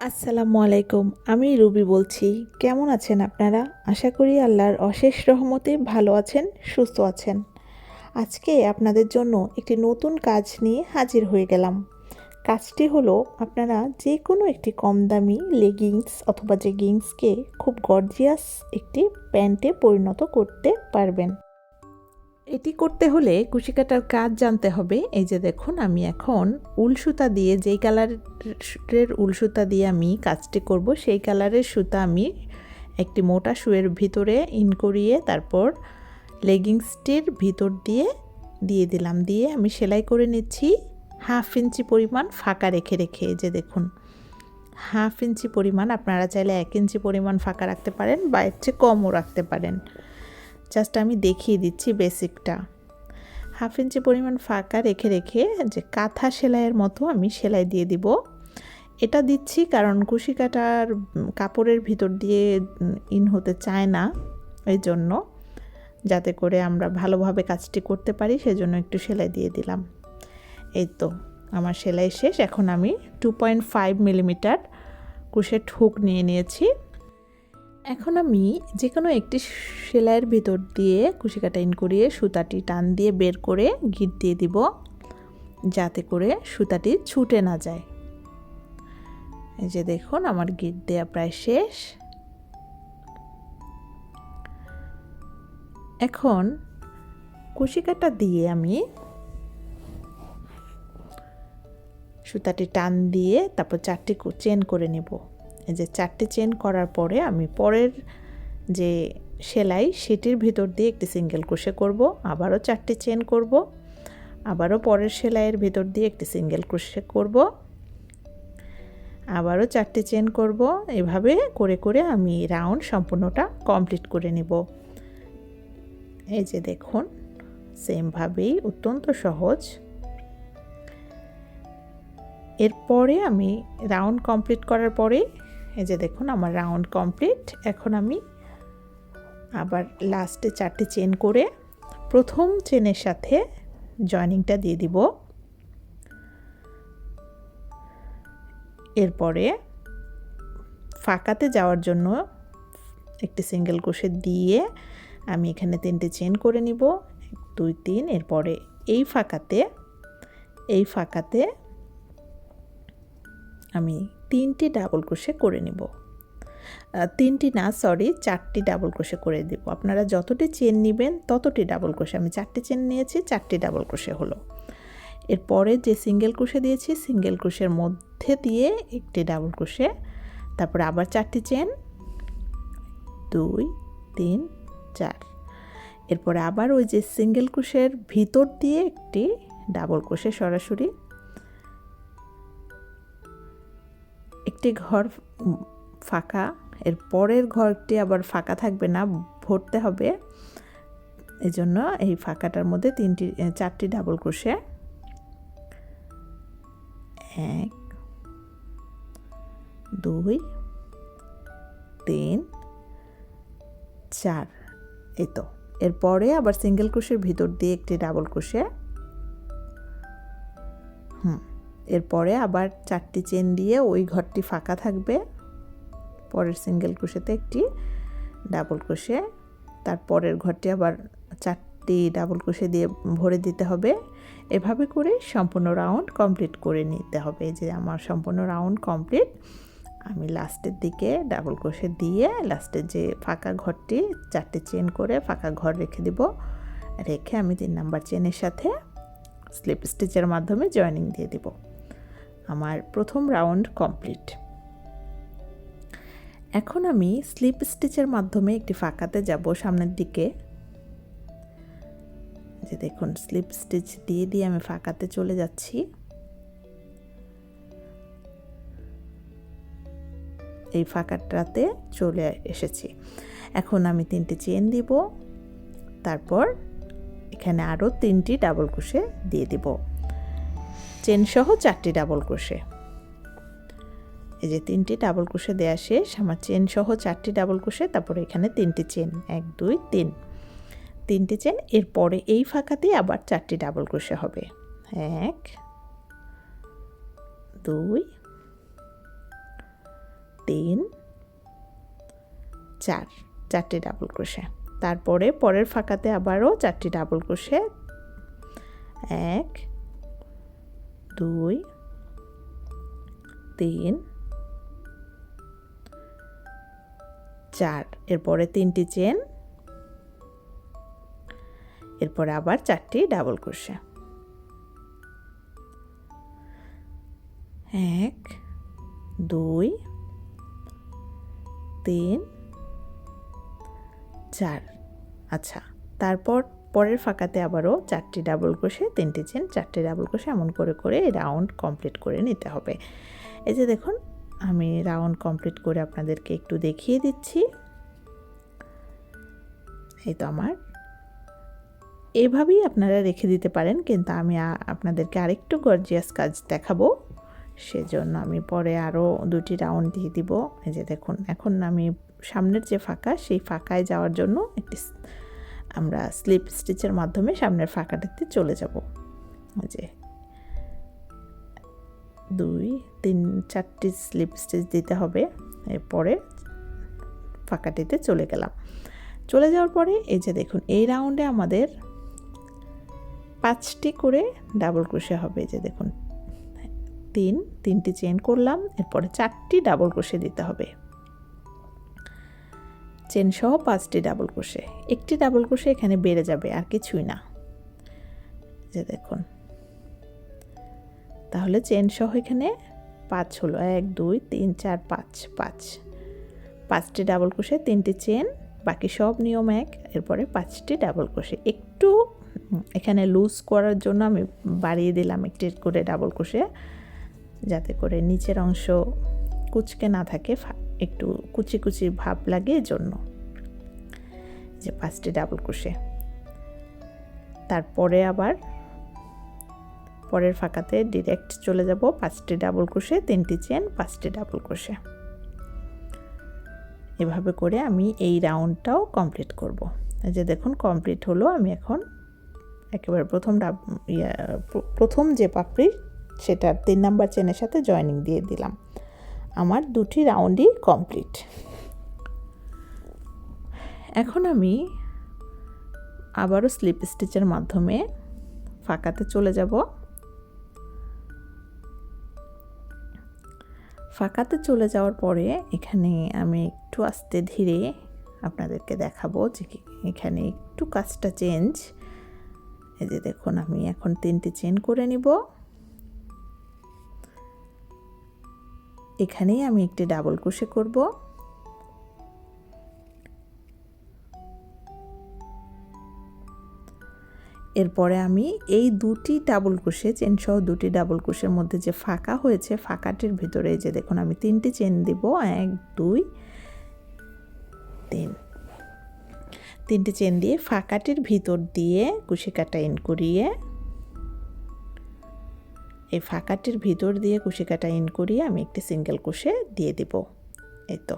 আসসালামু আলাইকুম, আমি রুবি বলছি। কেমন আছেন আপনারা? আশা করি আল্লাহর অশেষ রহমতে ভালো আছেন, সুস্থ আছেন। আজকে আপনাদের জন্য একটি নতুন কাজ নিয়ে হাজির হয়ে গেলাম। কাজটি হলো, আপনারা যে কোনো একটি কম দামি লেগিংস অথবা জেগিংসকে খুব গর্জিয়াস একটি প্যান্টে পরিণত করতে পারবেন। এটি করতে হলে কুশি কাটার কাজ জানতে হবে। এই যে দেখুন, আমি এখন উল সুতা দিয়ে যেই কালারের উল সুতা দিয়ে আমি কাজটি করব, সেই কালারের সুতা আমি একটি মোটা শুয়ের ভিতরে ইন করিয়ে তারপর লেগিংসটির ভিতর দিয়ে দিয়ে দিলাম। দিয়ে আমি সেলাই করে নিচ্ছি হাফ ইঞ্চি পরিমাণ ফাঁকা রেখে রেখে যে দেখুন, হাফ ইঞ্চি পরিমাণ, আপনারা চাইলে এক ইঞ্চি পরিমাণ ফাঁকা রাখতে পারেন বা এর চেয়ে কমও রাখতে পারেন। জাস্ট আমি দেখিয়ে দিচ্ছি বেসিকটা। হাফ ইঞ্চি পরিমাণ ফাঁকা রেখে রেখে যে কাঁথা সেলাইয়ের মতো আমি সেলাই দিয়ে দিব। এটা দিচ্ছি কারণ কুশি কাটার কাপড়ের ভিতর দিয়ে ইন হতে চায় না এই জন্য যাতে করে আমরা ভালোভাবে কাজটি করতে পারি, সেজন্য একটু সেলাই দিয়ে দিলাম। এই তো, আমার সেলাই শেষ। এখন আমি টু পয়েন্ট ফাইভ মিলিমিটার কুশের ঠুক নিয়ে নিয়েছি। এখন আমি যে কোনো একটি সেলাইয়ের ভিতর দিয়ে কুশি কাটা ইন করিয়ে সুতাটি টান দিয়ে বের করে গিট দিয়ে দিব, যাতে করে সুতাটি ছুটে না যায়। এই যে দেখুন, আমার গিট দেওয়া প্রায় শেষ। এখন কুশি কাটা দিয়ে আমি সুতাটি টান দিয়ে তারপর চারটি চেন করে নেব। যে চারটে চেন করার পরে আমি পরের যে সেলাই, সেটির ভিতর দিয়ে একটি সিঙ্গেল ক্রোশে করব, আবারও চারটি চেন করব, আবারও পরের সেলাইয়ের ভিতর দিয়ে একটি সিঙ্গেল ক্রোশে করব, আবারও চারটি চেন করব, এভাবে করে করে আমি রাউন্ড সম্পূর্ণটা কমপ্লিট করে নেব। এই যে দেখুন সেমভাবেই অত্যন্ত সহজ। এরপরে আমি রাউন্ড কমপ্লিট করার পরে এই যে দেখুন, আমার রাউন্ড কমপ্লিট এখন আমি আবার লাস্টে চারটে চেন করে প্রথম চেনের সাথে জয়নিংটা দিয়ে দিব। এরপরে ফাঁকাতে যাওয়ার জন্য একটি সিঙ্গেল কোষে দিয়ে আমি এখানে তিনটে চেন করে নিব। দুই, তিন, এরপরে এই ফাঁকাতে এই ফাঁকাতে আমি তিনটি ডাবল ক্রোশে করে নিব। তিনটি না সরি চারটি ডাবল ক্রোশে করে দেব। আপনারা যতটি চেন নেবেন, ততটি ডাবল ক্রোশে আমি চারটি চেন নিয়েছি, চারটি ডাবল ক্রোশে হলো। এরপরে যে সিঙ্গেল ক্রোশে দিয়েছি সিঙ্গেল ক্রোশের মধ্যে দিয়ে একটি ডাবল ক্রোশে তারপরে আবার চারটি চেন দুই, তিন, চার। এরপরে আবার ওই যে সিঙ্গেল ক্রোশের ভিতর দিয়ে একটি ডাবল ক্রোশে সরাসরি একটি ঘর ফাঁকা, এর পরের ঘরটি আবার ফাঁকা থাকবে না, ভরতে হবে। এই জন্য এই ফাঁকাটার মধ্যে তিনটি চারটি ডাবল ক্রোশে এক, দুই, তিন, চার। এই তো। এরপরে আবার সিঙ্গেল ক্রোশের ভিতর দিয়ে একটি ডাবল ক্রোশে হুম। এরপরে আবার চারটি চেন দিয়ে ওই ঘরটি ফাঁকা থাকবে। পরের সিঙ্গেল ক্রোশেতে একটি ডাবল ক্রোশে তারপরের ঘরটি আবার চারটি ডাবল ক্রোশে দিয়ে ভরে দিতে হবে। এভাবে করে সম্পূর্ণ রাউন্ড কমপ্লিট করে নিতে হবে। যে আমার সম্পূর্ণ রাউন্ড কমপ্লিট, আমি লাস্টের দিকে ডাবল ক্রোশে দিয়ে লাস্টের যে ফাঁকা ঘরটি, চারটে চেন করে ফাঁকা ঘর রেখে দিব। রেখে আমি তিন নাম্বার চেনের সাথে স্লিপ স্টিচের মাধ্যমে জয়েনিং দিয়ে দিব। প্রথম রাউন্ড কমপ্লিট। এখন আমি স্লিপ স্টিচের মাধ্যমে একটি ফাঁকাতে যাব সামনের দিকে। যে দেখুন, স্লিপ স্টিচ দিয়ে দিয়ে আমি ফাঁকাতে চলে যাচ্ছি। এই ফাঁকাটাতে চলে এসেছি। এখন আমি তিনটে চেন দিব, তারপর এখানে আরও তিনটি ডাবল কুশে দিয়ে দিব। চেন সহ চারটি ডাবল ক্রোশে। এই যে তিনটি ডাবল ক্রোশে দেওয়া শেষ, আমার চেন সহ চারটি ডাবল ক্রোশে, তারপরে এখানে তিনটি চেন, এক, দুই, তিন। তিনটি চেন, এরপরে এই ফাঁকাতেই আবার চারটি ডাবল ক্রোশে হবে। এক, দুই, তিন, চার, চারটি ডাবল ক্রোশে। তারপরে পরের ফাঁকাতে আবারও চারটি ডাবল ক্রোশে। এক দুই, তিন, চার। এরপরে তিনটি চেন, এরপরে আবার চারটি ডাবল ক্রোশে। এক, দুই, তিন, চার। আচ্ছা তারপর পরের ফাঁকাতে আবারও চারটি ডাবল ক্রোশে তিনটি চেন, চারটি ডাবল ক্রোশে এমন করে করে রাউন্ড কমপ্লিট করে নিতে হবে। এই যে দেখুন, আমি রাউন্ড কমপ্লিট করে আপনাদেরকে একটু দেখিয়ে দিচ্ছি। এই তো আমার। এভাবেই আপনারা রেখে দিতে পারেন, কিন্তু আমি আপনাদেরকে আরেকটু গর্জিয়াস কাজ দেখাবো। সেজন্য আমি পরে আরও দুটি রাউন্ড দিয়ে দিব। এই যে দেখুন, এখন আমি সামনের যে ফাঁকা, সেই ফাঁকায় যাওয়ার জন্য একটি আমরা স্লিপ স্টিচের মাধ্যমে সামনের ফাঁকাটাতে চলে যাব। যে। দুই, তিন, চারটি স্লিপ স্টিচ দিতে হবে। এরপরে ফাঁকাটিতে চলে গেলাম। চলে যাওয়ার পরে এই যে দেখুন, এই রাউন্ডে আমাদের পাঁচটি করে ডাবল ক্রোশে হবে। যে দেখুন, তিন, তিনটি চেন করলাম, এরপরে চারটি ডাবল ক্রোশে দিতে হবে। চেন সহ পাঁচটি ডাবল ক্রোশে। একটি ডাবল ক্রোশে এখানে বেড়ে যাবে, আর কিছুই না। যে দেখুন। তাহলে চেন সহ এখানে পাঁচ হলো, এক, দুই, তিন, চার, পাঁচ পাঁচ। পাঁচটি ডাবল ক্রোশে তিনটি চেন, বাকি সব নিয়ম এক, এরপরে পাঁচটি ডাবল ক্রোশে। একটু এখানে লুজ করার জন্য আমি বাড়িয়ে দিলাম একটি করে ডাবল ক্রোশে, যাতে করে নিচের অংশ কুচকে না থাকে একটু কুচি কুচি ভাব লাগে জন্য যে পাঁচটি ডাবল ক্রোশে তারপরে আবার পরের ফাঁকাতে ডিরেক্ট চলে যাব পাঁচটি ডাবল ক্রোশে তিনটি চেন পাঁচটি ডাবল ক্রোশে এভাবে করে আমি এই রাউন্ডটাও কমপ্লিট করব। যে দেখুন কমপ্লিট হলো, আমি এখন একেবারে প্রথম ডাব প্রথম যে পাপড়ি সেটার তিন নাম্বার চেনের সাথে জয়েনিং দিয়ে দিলাম। আমার দুটি রাউন্ডই কমপ্লিট। এখন আমি আবারও স্লিপ স্টিচের মাধ্যমে ফাঁকাতে চলে যাব। ফাঁকাতে চলে যাওয়ার পরে এখানে আমি একটু আস্তে ধীরে আপনাদেরকে দেখাবো যে এখানে একটু কাজটা চেঞ্জ। এই যে দেখুন, আমি এখন তিনটি চেন করে নিব। এখানেই আমি একটি ডাবল ক্রোশে করব। এরপরে আমি এই দুটি ডাবল ক্রোশে চেন সহ দুটি ডাবল ক্রোশের মধ্যে যে ফাঁকা হয়েছে, ফাঁকাটির ভিতরে যে দেখুন, আমি তিনটি চেন দিব, এক, দুই, তিন। তিনটি চেন দিয়ে ফাঁকাটির ভিতর দিয়ে কুশি কাটা ইন করিয়ে এই ফাঁকাটির ভিতর দিয়ে কুশি কাটা ইন করিয়ে আমি একটি সিঙ্গেল কুশে দিয়ে দিব। এই তো।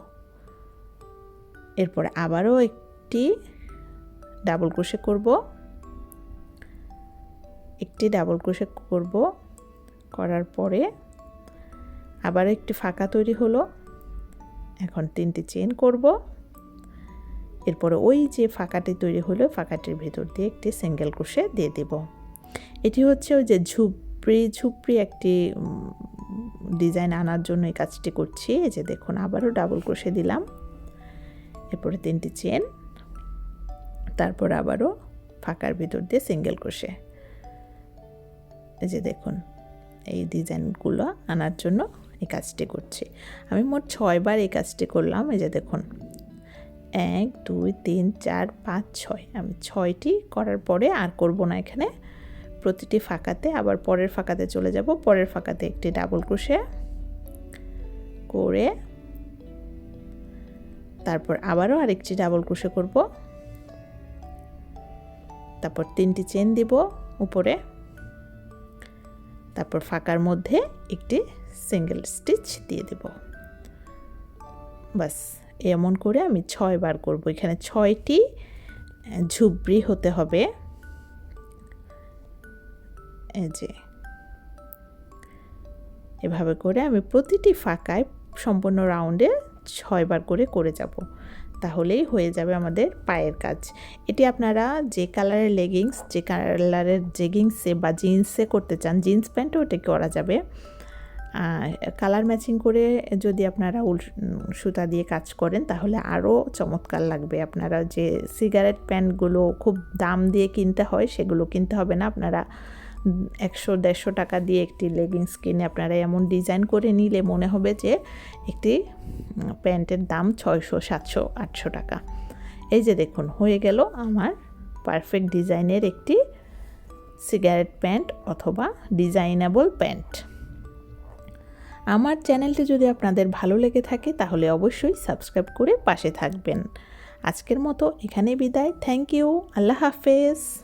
এরপরে আবারও একটি ডাবল ক্রোশে করব। একটি ডাবল ক্রোশে করব। করার পরে আবার একটি ফাঁকা তৈরি হলো। এখন তিনটি চেন করব। এরপরে ওই যে ফাঁকাটি তৈরি হলো, ফাঁকাটির ভিতর দিয়ে একটি সিঙ্গেল ক্রোশে দিয়ে দেব। এটি হচ্ছে ওই যে ঝুপড়ি ঝুপড়ি একটি ডিজাইন আনার জন্য এই কাজটি করছি। এই যে দেখুন, আবারও ডাবল ক্রোশে দিলাম। এরপরে তিনটি চেন তারপর আবারও ফাঁকার ভিতর দিয়ে সিঙ্গেল ক্রোশে এই যে দেখুন, এই ডিজাইনগুলো আনার জন্য এই কাজটি করছি। আমি মোট ছয়বার এই কাজটি করলাম। এই যে দেখুন, এক, দুই, তিন, চার, পাঁচ, ছয়। আমি ছয়টি করার পরে আর করব না এখানে। প্রতিটি ফাঁকাতে, আবার পরের ফাঁকাতে চলে যাব। পরের ফাঁকাতে একটি ডাবল ক্রোশে করে তারপর আবারও আরেকটি ডাবল ক্রোশে করব। তারপর তিনটি চেন দিব উপরে। তারপর ফাঁকার মধ্যে একটি সিঙ্গেল স্টিচ দিয়ে দেব। বাস এমন করে আমি ছয় বার করব। এখানে ছয়টি ঝুবড়ি হতে হবে। যে এভাবে করে আমি প্রতিটি ফাঁকায় সম্পূর্ণ রাউন্ডে ছয়বার করে করে যাব। তাহলেই হয়ে যাবে আমাদের পায়ের কাজ। এটি আপনারা যে কালারের লেগিংস যে কালারের জেগিংসে বা জিন্সে করতে চান জিন্স প্যান্টও ওটা করা যাবে। কালার ম্যাচিং করে যদি আপনারা উল, সুতা দিয়ে কাজ করেন, তাহলে আরও চমৎকার লাগবে। আপনারা যে সিগারেট প্যান্টগুলো খুব দাম দিয়ে কিনতে হয়, সেগুলো কিনতে হবে না। আপনারা একশো দেড়শো টাকা দিয়ে একটি লেগিংস কিনে আপনারা এমন ডিজাইন করে নিলে মনে হবে যে একটি প্যান্টের দাম ছয়শো, সাতশো, আটশো টাকা। এই যে দেখুন, হয়ে গেল আমার পারফেক্ট ডিজাইনের একটি সিগারেট প্যান্ট অথবা ডিজাইনেবল প্যান্ট আমার চ্যানেলটি যদি আপনাদের ভালো লেগে থাকে, তাহলে অবশ্যই সাবস্ক্রাইব করে পাশে থাকবেন। আজকের মতো এখানে বিদায়। থ্যাংক ইউ আল্লাহ হাফেজ।